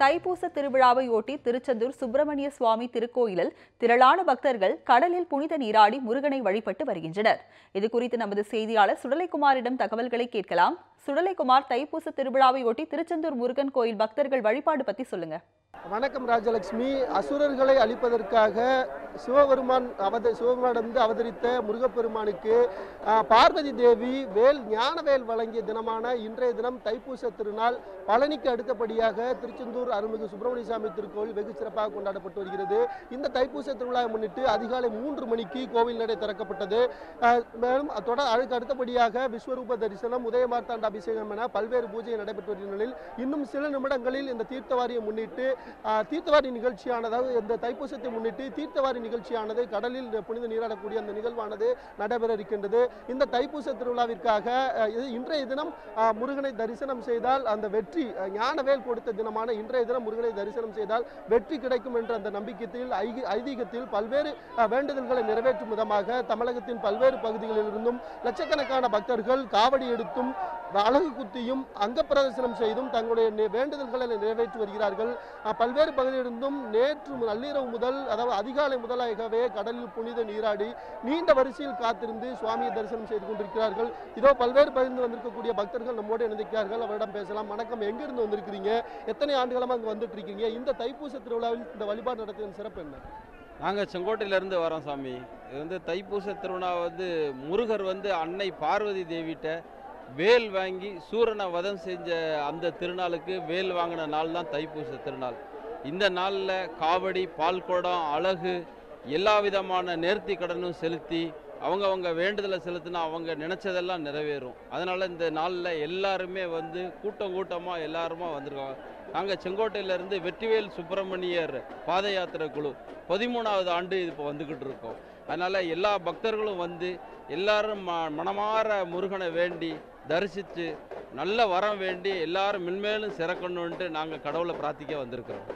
தைப்பூச திருவிழாவை ஒட்டி திருச்செந்தூர் சுப்பிரமணிய சுவாமி திருக்கோயிலில் திரளான பக்தர்கள் கடலில் புனித நீராடி முருகனை வழிபட்டு வருகின்றனர். இது குறித்து நமது செய்தியாளர் சுடலைக்குமாரிடம் தகவல்களை கேட்கலாம். சுடலைக்குமார் தைப்பூச திருவிழாவை ஒட்டி திருச்செந்தூர் முருகன் கோயில் பக்தர்கள் வழிபாடு பத்தி சொல்லுங்க. வணக்கம் ராஜலட்சுமி. அசுரர்களை அழிப்பதற்காக சிவபெருமான் அவத சிவபெருமானிடந்து அவதரித்த முருகப்பெருமானுக்கு பார்வதி தேவி வேல் ஞானவேல் வழங்கிய தினமான இன்றைய தினம் தைப்பூச திருநாள் பழனிக்கு அடுத்தபடியாக திருச்செந்தூர் அருள்மிகு சுப்பிரமணிய சாமி திருக்கோவில் வெகு சிறப்பாக கொண்டாடப்பட்டு வருகிறது. இந்த தைப்பூச திருவிழாவை முன்னிட்டு அதிகாலை மூன்று மணிக்கு கோவில் நடை திறக்கப்பட்டது. மேலும் தொடர் அதுக்கு அடுத்தபடியாக விஸ்வரூப தரிசனம் உதயமார்த்தாண்ட அபிஷேகம் என பல்வேறு பூஜைகள் நடைபெற்று வருகிற நிலையில் இன்னும் சில நிமிடங்களில் இந்த தீர்த்தவாரியை முன்னிட்டு தீர்த்தவாரி நிகழ்ச்சியானது இந்த தைப்பூசத்தை முன்னிட்டு தீர்த்தவாரி நிகழ்ச்சியானது கடலில் புனித நீராடக்கூடிய அந்த நிகழ்வானது நடைபெற இருக்கின்றது. இந்த தைப்பூச திருவிழாவிற்காக இன்றைய தினம் முருகனை தரிசனம் செய்தால் அந்த வெற்றி ஞானவேல் கொடுத்த தினமான இன்றைய தினம் முருகனை தரிசனம் செய்தால் வெற்றி கிடைக்கும் என்ற அந்த நம்பிக்கையில் ஐதீகத்தில் பல்வேறு வேண்டுதல்களை நிறைவேற்றும் விதமாக தமிழகத்தின் பல்வேறு பகுதிகளிலிருந்தும் லட்சக்கணக்கான பக்தர்கள் காவடி எடுத்தும் அழகு குத்தியும் அங்க பிரதர்சனம் செய்தும் தங்களுடைய வேண்டுதல்களை நிறைவேற்றி வருகிறார்கள். பல்வேறு பகுதியிலிருந்தும் நேற்று நள்ளிரவு முதல் அதாவது அதிகாலை முதலாகவே கடலில் புனித நீராடி நீண்ட வரிசையில் காத்திருந்து சுவாமியை தரிசனம் செய்து கொண்டிருக்கிறார்கள். இதோ பல்வேறு பகுதியில் வந்திருக்கக்கூடிய பக்தர்கள் நம்மோடு இணைந்திருக்கிறார்கள். அவரிடம் பேசலாம். வணக்கம். எங்கிருந்து வந்திருக்கிறீங்க? எத்தனை ஆண்டுகளமாக அங்கே வந்துட்டு இருக்கீங்க இந்த தைப்பூச திருவிழாவில் இந்த வழிபாடு நடத்துவதன் சிறப்பு என்ன? நாங்கள் செங்கோட்டையிலேருந்து வரோம் சாமி. இது வந்து தைப்பூச திருவிழா வந்து முருகர் வந்து அன்னை பார்வதி தேவிட்ட வேல் வாங்கி சூரனை வதம் செஞ்ச அந்த திருநாளுக்கு வேல் வாங்கின நாள் தான் தைப்பூச திருநாள். இந்த நாளில் காவடி பால்குடம் அழகு எல்லா விதமான நேர்த்தி கடனும் செலுத்தி அவங்கவங்க வேண்டுதலை செலுத்தினா அவங்க நினச்சதெல்லாம் நிறைவேறும். அதனால் இந்த நாளில் எல்லாருமே வந்து கூட்டம் கூட்டமாக எல்லாருமா வந்திருக்காங்க. நாங்கள் செங்கோட்டையிலேருந்து வெற்றிவேல் சுப்பிரமணியர் பாத யாத்திரை குழு பதிமூணாவது ஆண்டு இப்போ வந்துக்கிட்டு இருக்கோம். அதனால் எல்லா பக்தர்களும் வந்து எல்லாரும் ம மனமார முருகனை வேண்டி தரிசித்து நல்ல வரம் வேண்டி எல்லாரும் மென்மேலும் சிறக்கணுன்ட்டு நாங்கள் கடவுளை பிரார்த்திக்க வந்திருக்கிறோம்.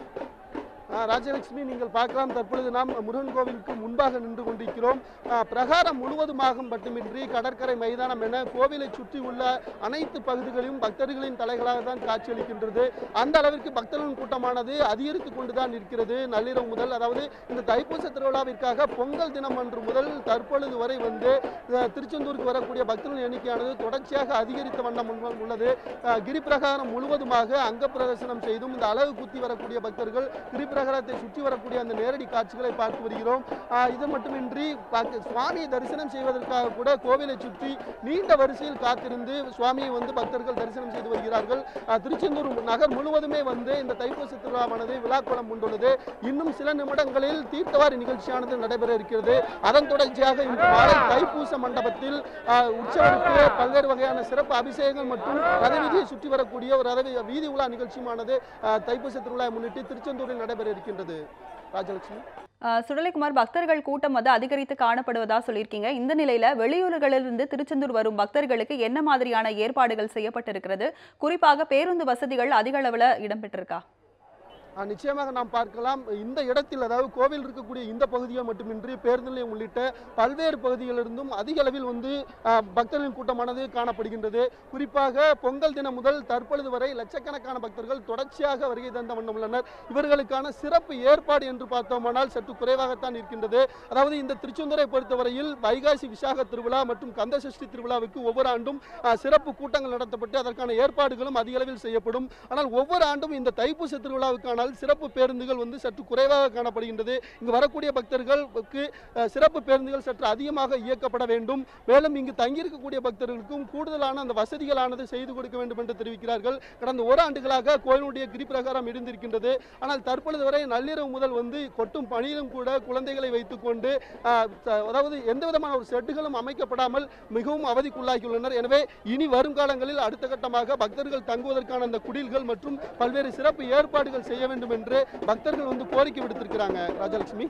ராஜலட்சுமி நீங்கள் பார்க்கலாம். தற்பொழுது நாம் முருகன் கோவிலுக்கு முன்பாக நின்று கொண்டிருக்கிறோம். பிரகாரம் முழுவதுமாக மட்டுமின்றி கடற்கரை மைதானம் என கோவிலை சுற்றி உள்ள அனைத்து பகுதிகளையும் பக்தர்களின் தலைகளாக தான் காட்சியளிக்கின்றது. அந்த அளவிற்கு பக்தர்களின் கூட்டமானது அதிகரித்து கொண்டுதான் இருக்கிறது நள்ளிரவு முதல் அதாவது இந்த தைப்பூச திருவிழாவிற்காக பொங்கல் தினம் அன்று முதல் தற்பொழுது வரை வந்து திருச்செந்தூருக்கு வரக்கூடிய பக்தர்களின் எண்ணிக்கையானது தொடர்ச்சியாக அதிகரித்த வண்ணம் உள்ளது. அ, கிரி பிரகாரம் முழுவதுமாக அங்க பிரதர்சனம் செய்தும் இந்த அழகு குத்தி வரக்கூடிய பக்தர்கள் கிரி நகரத்தை சுற்றி வரக்கூடிய அந்த நேரடி காட்சிகளை பார்த்து வருகிறோம். இது மட்டுமின்றி சுவாமியை தரிசனம் செய்வதற்காக கூட கோவிலை சுற்றி நீண்ட வரிசையில் காத்திருந்து சுவாமியை வந்து பக்தர்கள் தரிசனம் செய்து வருகிறார்கள். திருச்செந்தூர் நகர் முழுவதுமே வந்து இந்த தைப்பூச திருவிழாவானது விழாக்கோலம் கொண்டுள்ளது இன்னும் சில நிமிடங்களில் தீர்த்தவாரி நிகழ்ச்சியானது நடைபெற இருக்கிறது. அதன் தொடர்ச்சியாக இன்று மாலை தைப்பூச மண்டபத்தில் ஆ, உற்சவருக்கு பல்வேறு வகையான சிறப்பு அபிஷேகங்கள் மற்றும் ரத வீதியை சுற்றி வரக்கூடிய ஒரு ரத வீதி உலா நிகழ்ச்சியுமானது தைப்பூச திருவிழாவை முன்னிட்டு திருச்செந்தூரில் நடைபெற இருக்கின்றது ராஜலட்சுமி. சுடலைக்குமார் பக்தர்கள் கூட்டம் வந்து அதிகரித்து காணப்படுவதா சொல்லியிருக்கீங்க. இந்த நிலையில வெளியூர்களிலிருந்து திருச்செந்தூர் வரும் பக்தர்களுக்கு என்ன மாதிரியான ஏற்பாடுகள் செய்யப்பட்டிருக்கிறது? குறிப்பாக பேருந்து வசதிகள் அதிக அளவில் இடம்பெற்றிருக்கா? நிச்சயமாக நாம் பார்க்கலாம். இந்த இடத்தில் அதாவது கோவில் இருக்கக்கூடிய இந்த பகுதியை மட்டுமின்றி பேருந்து நிலையம் உள்ளிட்ட பல்வேறு பகுதிகளிலிருந்தும் அதிக அளவில் வந்து பக்தர்களின் கூட்டமானது காணப்படுகின்றது. குறிப்பாக பொங்கல் தினம் முதல் தற்பொழுது வரை லட்சக்கணக்கான பக்தர்கள் தொடர்ச்சியாக வருகை தந்த வண்ணம் உள்ளனர். இவர்களுக்கான சிறப்பு ஏற்பாடு என்று பார்த்தோமானால் சற்று குறைவாகத்தான் இருக்கின்றது. அதாவது இந்த திருச்செந்தூரை பொறுத்தவரையில் வைகாசி விசாக திருவிழா மற்றும் கந்த சஷ்டி திருவிழாவுக்கு ஒவ்வொரு ஆண்டும் சிறப்பு கூட்டங்கள் நடத்தப்பட்டு அதற்கான ஏற்பாடுகளும் அதிக அளவில் செய்யப்படும். ஆனால் ஒவ்வொரு ஆண்டும் இந்த தைப்பூச திருவிழாவுக்கான சிறப்பு பேருந்துகள் வந்து சற்று குறைவாக காணப்படுகின்றது. இங்கு வரக்கூடிய பக்தர்களுக்கு சிறப்பு பேருந்துகள் சற்று அதிகமாக இயக்கப்பட வேண்டும். மேலும் இங்கு தங்கியிருக்கக்கூடிய பக்தர்களுக்கும் கூடுதலான அந்த வசதிகளானது செய்து கொடுக்க வேண்டும் என்று தெரிவிக்கிறார்கள். கடந்த ஒரு ஆண்டுகளாக கோயிலுடைய கிரிப்பிரகாரம் இருந்திருக்கின்றது. ஆனால் தற்பொழுது வரை நள்ளிரவு முதல் வந்து கொட்டும் பணியிலும் கூட குழந்தைகளை வைத்துக்கொண்டு கொண்டு அதாவது எந்த விதமான ஒரு செட்டுகளும் அமைக்கப்படாமல் மிகவும் அவதிக்குள்ளாகியுள்ளனர். எனவே இனி வருங்காலங்களில் அடுத்த கட்டமாக பக்தர்கள் தங்குவதற்கான அந்த குடில்கள் மற்றும் பல்வேறு சிறப்பு ஏற்பாடுகள் செய்ய வேண்டும் என்று பக்தர்கள் வந்து கோரிக்கை விடுத்திருக்கிறாங்க ராஜலட்சுமி.